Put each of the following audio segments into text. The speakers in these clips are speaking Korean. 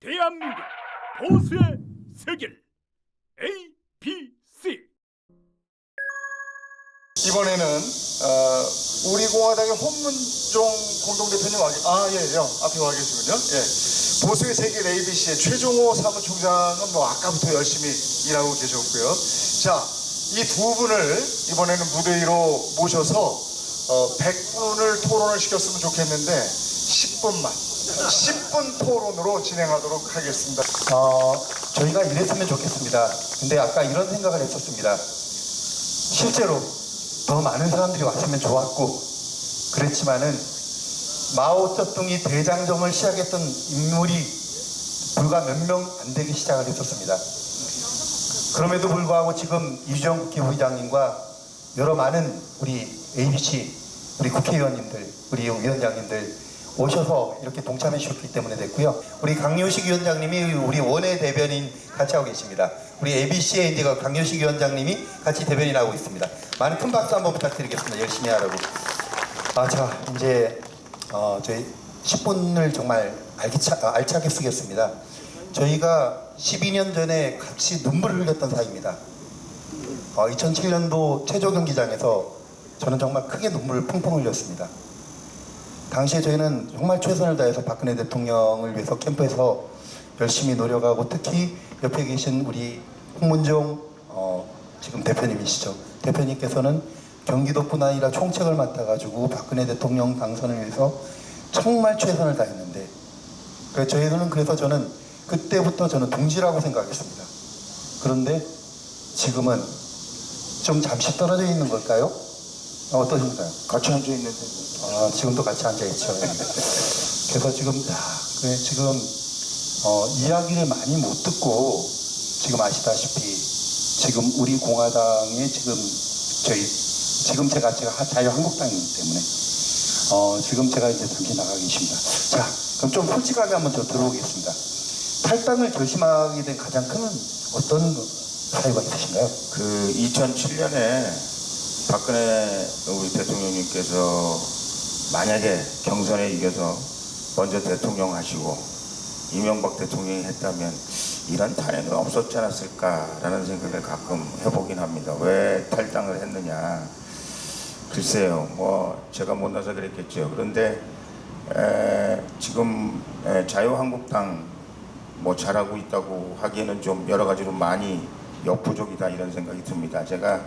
대한민국 보수의 세계 A, B, C 이번에는 어, 우리 공화당의 홍문종 공동대표님 와 계- 아, 예, 예, 앞에 와 계시군요. 예. 보수의 세계 ABC의 최종호 사무총장은 뭐 아까부터 열심히 일하고 계셨고요. 자, 이 두 분을 이번에는 무대 위로 모셔서 어, 100분을 토론을 시켰으면 좋겠는데 10분만 10분 토론으로 진행하도록 하겠습니다. 어, 저희가 이랬으면 좋겠습니다. 근데 아까 이런 생각을 했었습니다. 실제로 더 많은 사람들이 왔으면 좋았고, 그랬지만은 마오쩌둥이 대장정을 시작했던 인물이 불과 몇 명 안 되기 시작을 했었습니다. 그럼에도 불구하고 지금 이주정 국회의장님과 여러 많은 우리 ABC, 우리 국회의원님들, 우리 위원장님들 오셔서 이렇게 동참해 주셨기 때문에 됐고요. 우리 강요식 위원장님이 우리 원외 대변인 같이 하고 계십니다. 우리 ABC의 이제 강요식 위원장님이 같이 대변인하고 있습니다. 많은 큰 박수 한번 부탁드리겠습니다. 열심히 하라고. 아, 자, 이제 어, 저희 10분을 정말 알기차, 아, 알차게 쓰겠습니다. 저희가 12년 전에 같이 눈물을 흘렸던 사이입니다. 어, 2007년도 최저 경기장에서 저는 정말 크게 눈물을 펑펑 흘렸습니다. 당시에 저희는 정말 최선을 다해서 박근혜 대통령을 위해서 캠프에서 열심히 노력하고 특히 옆에 계신 우리 홍문종 어, 지금 대표님이시죠. 대표님께서는 경기도뿐 아니라 총책을 맡아가지고 박근혜 대통령 당선을 위해서 정말 최선을 다했는데 그 저희들은 그래서 저는 그때부터 저는 동지라고 생각했습니다. 그런데 지금은 좀 잠시 떨어져 있는 걸까요? 어, 어떠신가요? 같이 앉아 있는데. 아, 지금도 같이 앉아 있죠. 예. 그래서 지금 야, 그래 지금 어, 이야기를 많이 못 듣고 지금 아시다시피 지금 우리 공화당의 지금 저희 지금 제가 제가 하- 자유한국당이기 때문에 어, 지금 제가 이제 잠시 나가 계십니다. 자, 그럼 좀 솔직하게 한번 저 들어보겠습니다. 탈당을 결심하게 된 가장 큰 어떤 사유가 있으신가요? 그 2007년에 박근혜 우리 대통령님께서 만약에 경선에 이겨서 먼저 대통령 하시고 이명박 대통령이 했다면 이런 탄핵은 없었지 않았을까라는 생각을 가끔 해보긴 합니다. 왜 탈당을 했느냐. 글쎄요, 뭐 제가 못나서 그랬겠죠. 그런데 에, 지금 에, 자유한국당 뭐 잘하고 있다고 하기에는 좀 여러 가지로 많이 역부족이다 이런 생각이 듭니다. 제가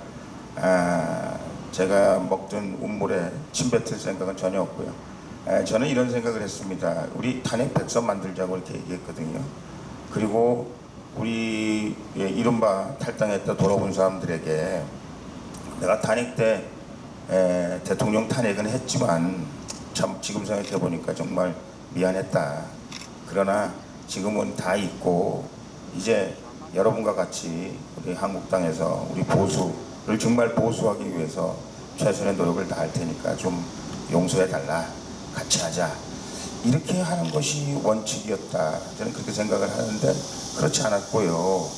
아, 제가 먹던 운물에 침 뱉을 생각은 전혀 없고요. 에, 저는 이런 생각을 했습니다. 우리 탄핵 백서 만들자고 이렇게 얘기했거든요. 그리고 우리 예, 이른바 탈당했다 돌아온 사람들에게 내가 탄핵 때 에, 대통령 탄핵은 했지만 참 지금 생각해 보니까 정말 미안했다. 그러나 지금은 다 있고 이제 여러분과 같이 우리 한국당에서 우리 보수 를 정말 보수하기 위해서 최선의 노력을 다할 테니까 좀 용서해 달라. 같이 하자. 이렇게 하는 것이 원칙이었다. 저는 그렇게 생각을 하는데 그렇지 않았고요.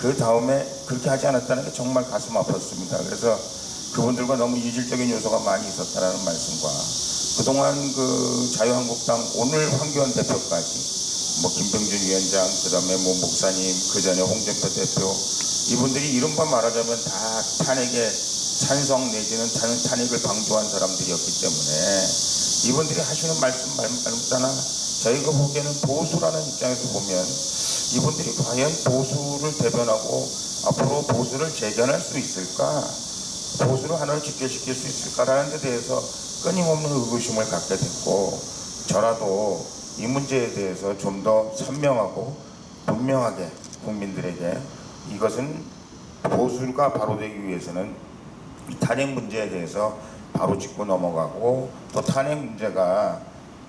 그 다음에 그렇게 하지 않았다는 게 정말 가슴 아팠습니다. 그래서 그분들과 너무 이질적인 요소가 많이 있었다라는 말씀과 그동안 그 자유한국당 오늘 황교안 대표까지 뭐 김병준 위원장 그다음에 뭐 목사님 그 전에 홍준표 대표 이분들이 이른바 말하자면 다 탄핵에 찬성 내지는 탄, 탄핵을 방조한 사람들이었기 때문에 이분들이 하시는 말씀 말마다 저희가 보기에는 보수라는 입장에서 보면 이분들이 과연 보수를 대변하고 앞으로 보수를 재견할 수 있을까? 보수를 하나를 직결시킬 수 있을까라는 데 대해서 끊임없는 의구심을 갖게 됐고 저라도 이 문제에 대해서 좀 더 선명하고 분명하게 국민들에게 이것은 보수가 바로 되기 위해서는 이 탄핵 문제에 대해서 바로 짚고 넘어가고 또 탄핵 문제가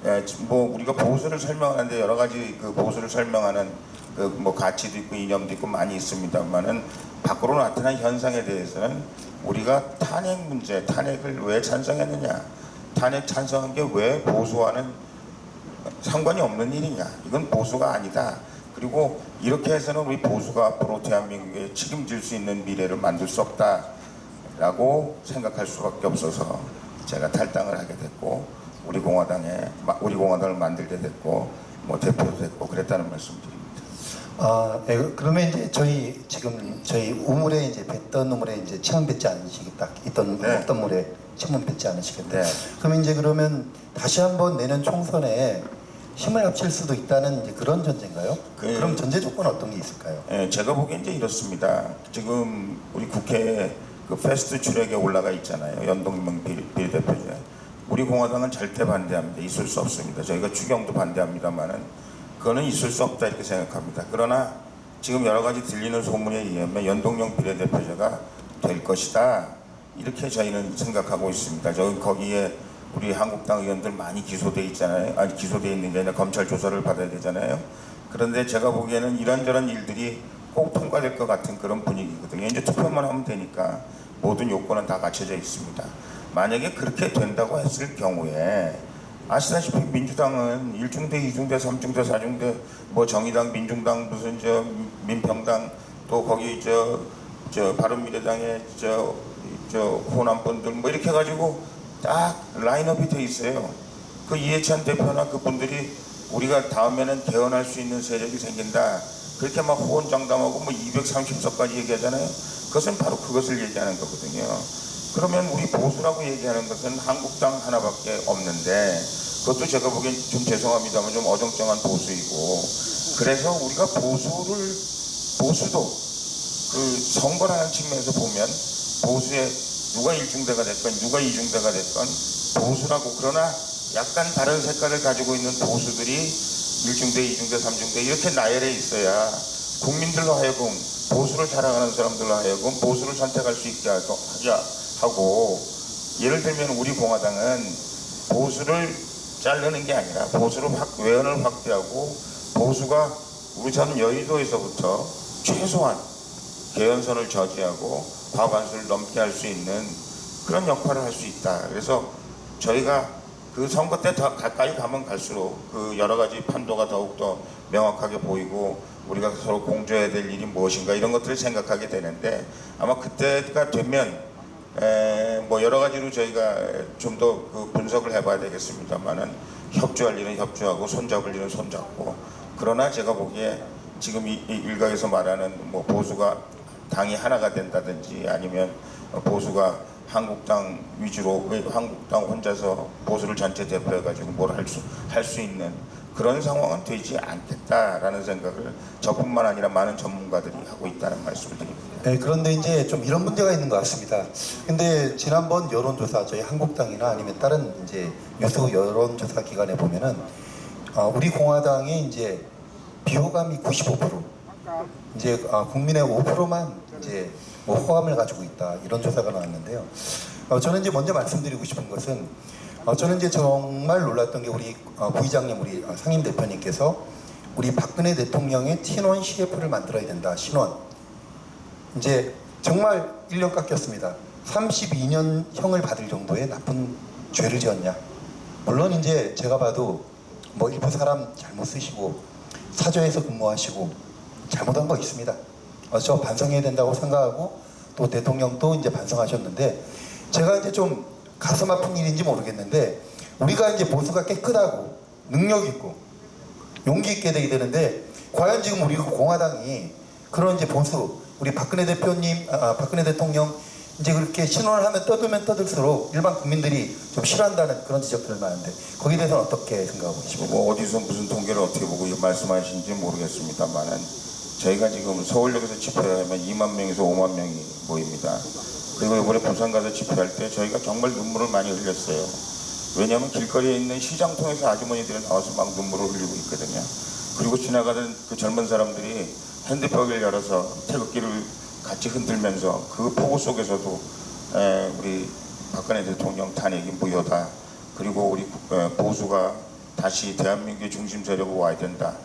예, 뭐 우리가 보수를 설명하는데 여러 가지 그 보수를 설명하는 그 뭐 가치도 있고 이념도 있고 많이 있습니다만은 밖으로 나타난 현상에 대해서는 우리가 탄핵 문제, 탄핵을 왜 찬성했느냐, 탄핵 찬성한 게 왜 보수와는 상관이 없는 일이냐, 이건 보수가 아니다. 그리고 이렇게 해서는 우리 보수가 앞으로 대한민국에 책임질 수 있는 미래를 만들 수 없다라고 생각할 수밖에 없어서 제가 탈당을 하게 됐고 우리 공화당에 우리 공화당을 만들게 됐고 뭐 대표도 됐고 그랬다는 말씀드립니다. 아, 예, 그러면 이제 저희 지금 저희 우물에 이제 뱉던 우물에 이제 침은 뱉지 않으시겠다. 있던 네. 먹던 물에 침은 뱉지 않으시겠다. 네. 그러면 이제 그러면 다시 한번 내년 총선에 힘을 합칠 수도 있다는 이제 그런 전제인가요? 그- 그럼 전제 조건 어떤 게 있을까요? 예, 제가 보기엔 이제 이렇습니다. 지금 우리 국회에 그 패스트 트랙에 올라가 있잖아요. 연동명 비- 비례대표제. 우리 공화당은 절대 반대합니다. 있을 수 없습니다. 저희가 추경도 반대합니다만은 그거는 있을 수 없다 이렇게 생각합니다. 그러나 지금 여러 가지 들리는 소문에 의하면 연동형 비례대표제가 될 것이다. 이렇게 저희는 생각하고 있습니다. 저 거기에 우리 한국당 의원들 많이 기소돼 있잖아요. 아니 기소돼 있는 게 검찰 조사를 받아야 되잖아요. 그런데 제가 보기에는 이런저런 일들이 꼭 통과될 것 같은 그런 분위기거든요. 이제 투표만 하면 되니까 모든 요건은 다 갖춰져 있습니다. 만약에 그렇게 된다고 했을 경우에 아시다시피 민주당은 1중대, 2중대, 3중대, 4중대 뭐 정의당, 민중당 무슨 저 민평당 또 거기 저, 저 바른미래당의 저, 저 호남 분들 뭐 이렇게 해 가지고 딱 라인업이 돼 있어요. 그 이해찬 대표나 그분들이 우리가 다음에는 개헌할 수 있는 세력이 생긴다. 그렇게 막 호언장담하고 뭐 230석까지 얘기하잖아요. 그것은 바로 그것을 얘기하는 거거든요. 그러면 우리 보수라고 얘기하는 것은 한국당 하나밖에 없는데 그것도 제가 보기엔 좀 죄송합니다만 좀 어정쩡한 보수이고 그래서 우리가 보수를 보수도 그 선거라는 측면에서 보면 보수의 누가 일중대가 됐건 누가 이중대가 됐건 보수라고 그러나 약간 다른 색깔을 가지고 있는 보수들이 일중대, 이중대, 삼중대 이렇게 나열해 있어야 국민들로 하여금 보수를 사랑하는 사람들로 하여금 보수를 선택할 수 있게 하자 하고 예를 들면 우리 공화당은 보수를 자르는 게 아니라 보수를 확, 외연을 확대하고 보수가 우리 전 여의도에서부터 최소한 개연선을 저지하고 과반수를 넘게 할 수 있는 그런 역할을 할 수 있다. 그래서 저희가 그 선거 때 더 가까이 가면 갈수록 그 여러 가지 판도가 더욱더 명확하게 보이고 우리가 서로 공조해야 될 일이 무엇인가 이런 것들을 생각하게 되는데 아마 그때가 되면 에, 뭐 여러 가지로 저희가 좀 더 그 분석을 해봐야 되겠습니다만은 협조할 일은 협조하고 손잡을 일은 손잡고 그러나 제가 보기에 지금 이, 이 일각에서 말하는 뭐 보수가 당이 하나가 된다든지 아니면 보수가 한국당 위주로 왜 한국당 혼자서 보수를 전체 대표해 가지고 뭘 할 수 할 수 있는 그런 상황은 되지 않겠다라는 생각을 저뿐만 아니라 많은 전문가들이 하고 있다는 말씀을 드립니다. 네, 그런데 이제 좀 이런 문제가 있는 것 같습니다. 근데 지난번 여론조사 저희 한국당이나 아니면 다른 이제 유수 여론조사 기관에 보면은 어, 우리 공화당이 이제 비호감이 95% 이제 어, 국민의 5%만 이제 뭐 호감을 가지고 있다 이런 조사가 나왔는데요. 어, 저는 이제 먼저 말씀드리고 싶은 것은 어, 저는 이제 정말 놀랐던 게 우리 어, 부의장님 우리 어, 상임 대표님께서 우리 박근혜 대통령의 친원 CF를 만들어야 된다 신원 이제 정말 1년 깎였습니다. 32년 형을 받을 정도의 나쁜 죄를 지었냐. 물론 이제 제가 봐도 뭐 일부 사람 잘못 쓰시고 사저에서 근무하시고 잘못한 거 있습니다. 어, 저 반성해야 된다고 생각하고 또 대통령도 이제 반성하셨는데 제가 이제 좀 가슴 아픈 일인지 모르겠는데 우리가 이제 보수가 깨끗하고 능력 있고 용기 있게 되게 되는데 과연 지금 우리 공화당이 그런 이제 보수 우리 박근혜 대표님 아, 박근혜 대통령 이제 그렇게 신원을 하면 떠들면 떠들수록 일반 국민들이 좀 싫어한다는 그런 지적들을 많은데 거기에 대해서는 어떻게 생각하고 계십니까? 뭐 어디서 무슨 통계를 어떻게 보고 말씀하시는지 모르겠습니다만은 저희가 지금 서울역에서 집회하면 2만 명에서 5만 명이 모입니다. 그리고 이번에 부산 가서 집회할 때 저희가 정말 눈물을 많이 흘렸어요. 왜냐하면 길거리에 있는 시장 통해서 아주머니들이 나와서 막 눈물을 흘리고 있거든요. 그리고 지나가던 그 젊은 사람들이 핸드백을 열어서 태극기를 같이 흔들면서 그 폭우 속에서도 에, 우리 박근혜 대통령 탄핵이 무효다. 그리고 우리 보수가 다시 대한민국의 중심 세력으로 와야 된다.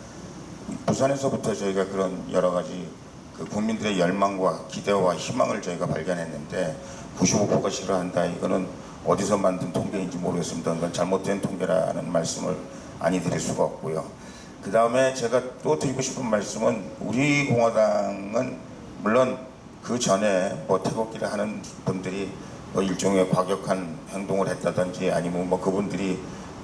부산에서부터 저희가 그런 여러 가지 그 국민들의 열망과 기대와 희망을 저희가 발견했는데 95%가 싫어한다. 이거는 어디서 만든 통계인지 모르겠습니다. 그건 잘못된 통계라는 말씀을 아니 드릴 수가 없고요. 그 다음에 제가 또 드리고 싶은 말씀은 우리 공화당은 물론 그 전에 뭐 태극기를 하는 분들이 뭐 일종의 과격한 행동을 했다든지 아니면 뭐 그분들이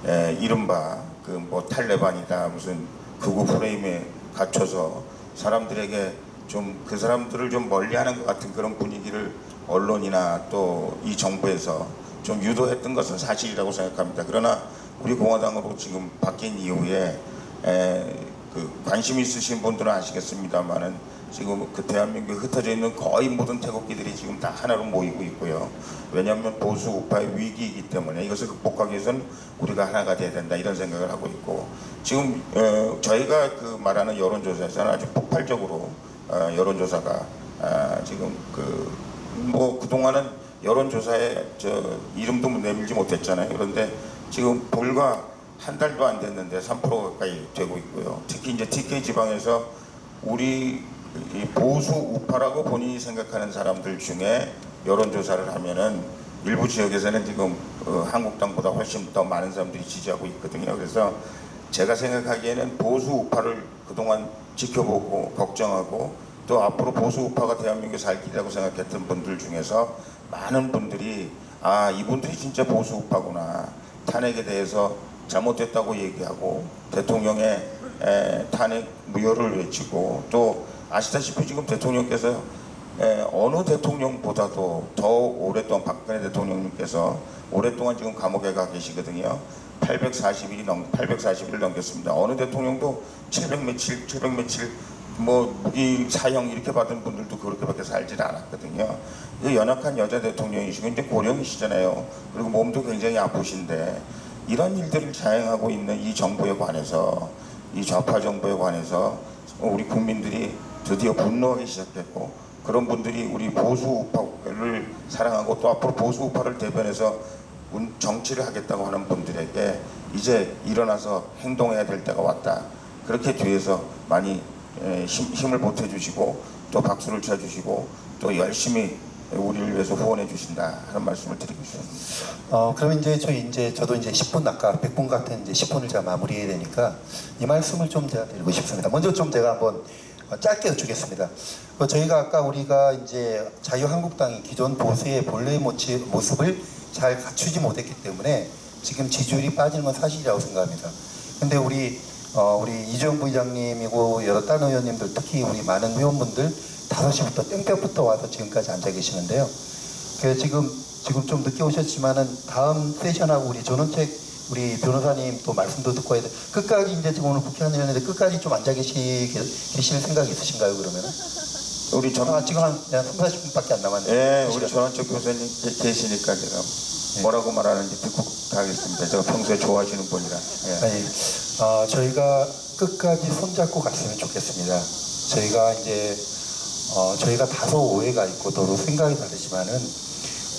에, 이른바 그 뭐 탈레반이다 무슨 극우 프레임에 갇혀서 사람들에게 좀 그 사람들을 좀 멀리하는 것 같은 그런 분위기를 언론이나 또 이 정부에서 좀 유도했던 것은 사실이라고 생각합니다. 그러나 우리 공화당으로 지금 바뀐 이후에 에, 그 관심 있으신 분들은 아시겠습니다만은 지금 그 대한민국에 흩어져 있는 거의 모든 태극기들이 지금 다 하나로 모이고 있고요. 왜냐하면 보수 우파의 위기이기 때문에 이것을 극복하기 위해서는 우리가 하나가 돼야 된다 이런 생각을 하고 있고 지금 어, 저희가 그 말하는 여론조사에서는 아주 폭발적으로 어, 여론조사가 아, 지금 그 뭐 그동안은 여론조사에 저 이름도 내밀지 못했잖아요. 그런데 지금 불과 한 달도 안 됐는데 3% 가까이 되고 있고요. 특히 이제 TK 지방에서 우리 이 보수 우파라고 본인이 생각하는 사람들 중에 여론조사를 하면은 일부 지역에서는 지금 어, 한국당보다 훨씬 더 많은 사람들이 지지하고 있거든요. 그래서 제가 생각하기에는 보수 우파를 그동안 지켜보고 걱정하고 또 앞으로 보수 우파가 대한민국에 살 길이라고 생각했던 분들 중에서 많은 분들이 아 이분들이 진짜 보수 우파구나 탄핵에 대해서 잘못됐다고 얘기하고 대통령의 에, 탄핵 무효를 외치고 또 아시다시피 지금 대통령께서 에, 어느 대통령보다도 더 오랫동안 박근혜 대통령님께서 오랫동안 지금 감옥에 가 계시거든요. 840일이 넘 840일 넘겼습니다. 어느 대통령도 700 며칠 700 며칠 뭐 무기 사형 이렇게 받은 분들도 그렇게밖에 살질 않았거든요. 그 연약한 여자 대통령이시고 이제 고령이시잖아요. 그리고 몸도 굉장히 아프신데 이런 일들을 자행하고 있는 이 정부에 관해서 이 좌파 정부에 관해서 우리 국민들이 드디어 분노하기 시작했고 그런 분들이 우리 보수 우파를 사랑하고 또 앞으로 보수 우파를 대변해서 운- 정치를 하겠다고 하는 분들에게 이제 일어나서 행동해야 될 때가 왔다. 그렇게 뒤에서 많이 에, 힘, 힘을 보태주시고 또 박수를 쳐주시고 또 열심히 우리를 위해서 후원해 주신다 하는 말씀을 드리고 싶습니다. 어, 그러면 이제 저희 이제 저도 이제 10분 아까 100분 같은 이제 10분을 제가 마무리해야 되니까 이 말씀을 좀 제가 드리고 싶습니다. 먼저 좀 제가 한번 어, 짧게 여쭈겠습니다. 그 저희가 아까 우리가 이제 자유한국당이 기존 보수의 모치- 모습을 잘 갖추지 못했기 때문에 지금 지지율이 빠지는 건 사실이라고 생각합니다. 근데 우리 어, 우리 이재용 부의장님이고 여러 다른 의원님들 특히 우리 많은 의원분들 5시부터 땡볕부터 와서 지금까지 앉아 계시는데요. 그 지금 지금 좀 늦게 오셨지만은 다음 세션하고 우리 전원책 우리 변호사님 또 말씀도 듣고 해야 돼. 끝까지 이제 지금 오늘 국회 하는데 끝까지 좀 앉아 계시 계실 생각이 있으신가요 그러면은? 우리 전 아, 지금 한 3, 40분밖에 안 남았네요. 예, 우리 전원적 교수님 계- 계시니까 제가 뭐라고 말하는지 듣고 가겠습니다. 제가 평소에 좋아하시는 분이라. 예. 아니, 어, 저희가 끝까지 손잡고 갔으면 좋겠습니다. 저희가 이제 어, 저희가 다소 오해가 있고 더러 생각이 다르지만은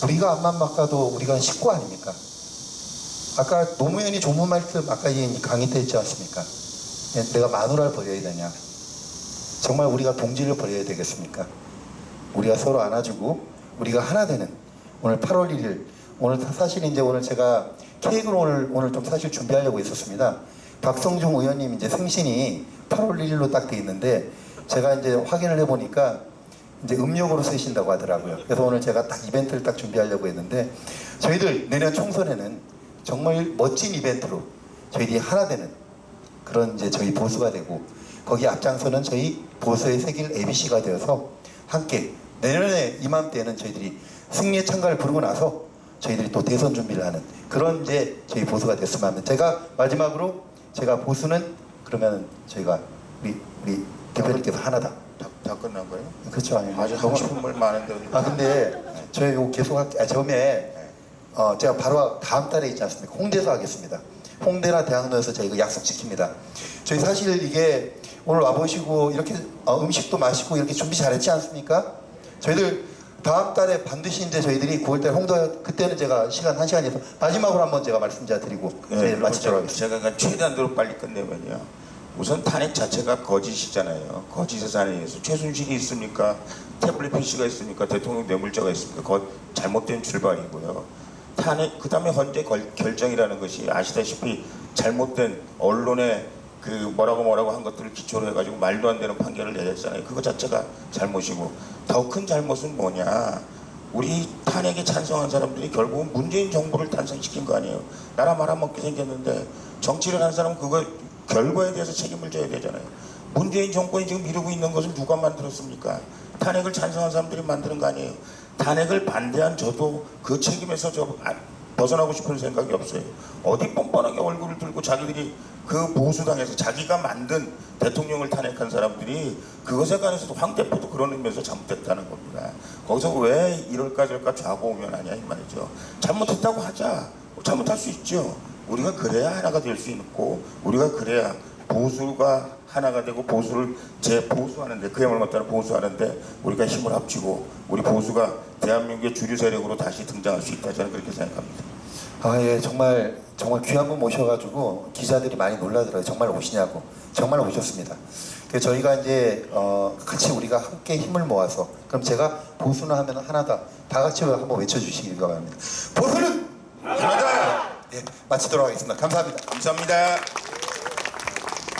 우리가 앞만 막가도 우리가 식구 아닙니까? 아까 노무현이 조문 말씀 아까 이 강의 때 했지 않습니까? 예, 내가 마누라를 버려야 되냐? 정말 우리가 동지를 버려야 되겠습니까? 우리가 서로 안아주고 우리가 하나 되는 오늘 8월 1일 오늘 사- 사실 이제 오늘 제가 케이크를 오늘 오늘 좀 사실 준비하려고 있었습니다. 박성중 의원님 이제 생신이 8월 1일로 딱 돼 있는데 제가 이제 확인을 해보니까 이제 음력으로 쓰신다고 하더라고요. 그래서 오늘 제가 딱 이벤트를 딱 준비하려고 했는데 저희들 내년 총선에는 정말 멋진 이벤트로 저희들이 하나 되는 그런 이제 저희 보수가 되고 거기 앞장서는 저희 보수의 새길 ABC가 되어서 함께 내년에 이맘때는 저희들이 승리의 참가를 부르고 나서 저희들이 또 대선 준비를 하는 그런 이제 저희 보수가 됐으면 합니다. 제가 마지막으로 제가 보수는 그러면 저희가 우리 우리 대표님께서 하나다. 다, 다 끝난 거예요? 그렇죠 아니요. 아주 하고 싶은 말 많은데. 아 근데 저희 이거 계속 할, 아, 처음에 어, 제가 바로 다음 달에 있지 않습니까? 홍대에서 하겠습니다. 홍대나 대학로에서 저희 그 약속 지킵니다. 저희 사실 이게 오늘 와보시고 이렇게 어, 음식도 마시고 이렇게 준비 잘했지 않습니까? 저희들 다음 달에 반드시 이제 저희들이 9월달 홍대 그때는 제가 시간 한 시간에서 마지막으로 한번 제가 말씀 제가 드리고 예, 저희들 마치도록 하겠습니다. 제가 그러니까 최대한으로 빨리 끝내면요. 우선 탄핵 자체가 거짓이잖아요. 거짓의 탄핵에서 최순실이 있습니까? 태블릿 PC가 있습니까? 대통령 뇌물자가 있습니까? 거, 잘못된 출발이고요. 탄핵 그다음에 헌재 걸- 결정이라는 것이 아시다시피 잘못된 언론의 그 뭐라고 뭐라고 한 것들을 기초로 해가지고 말도 안 되는 판결을 내렸잖아요. 그거 자체가 잘못이고 더 큰 잘못은 뭐냐? 우리 탄핵에 찬성한 사람들이 결국은 문재인 정부를 탄생시킨 거 아니에요. 나라 말아먹게 생겼는데 정치를 한 사람은 그거 결과에 대해서 책임을 져야 되잖아요. 문재인 정권이 지금 이루고 있는 것은 누가 만들었습니까? 탄핵을 찬성한 사람들이 만드는 거 아니에요. 탄핵을 반대한 저도 그 책임에서 저 아- 벗어나고 싶은 생각이 없어요. 어디 뻔뻔하게 얼굴을 들고 자기들이 그 보수당에서 자기가 만든 대통령을 탄핵한 사람들이 그것에 관해서도 황 대표도 그런 의미에서 잘못했다는 겁니다. 거기서 왜 이럴까 저럴까 좌고우면 하냐 이 말이죠. 잘못했다고 하자. 잘못할 수 있죠. 우리가 그래야 하나가 될 수 있고 우리가 그래야 보수가 하나가 되고 보수를 재보수하는데 그야말로 말하는 보수하는데 우리가 힘을 합치고 우리 보수가 대한민국의 주류 세력으로 다시 등장할 수 있다 저는 그렇게 생각합니다. 아, 예, 정말, 정말 귀한 분 모셔가지고 기자들이 많이 놀라더라고요. 정말 오시냐고. 정말 오셨습니다. 그래서 저희가 이제, 어, 같이 우리가 함께 힘을 모아서, 그럼 제가 보수는 하면 하나다. 다 같이 한번 외쳐주시기 바랍니다. 보수는 하나다! 예, 마치도록 하겠습니다. 감사합니다. 감사합니다.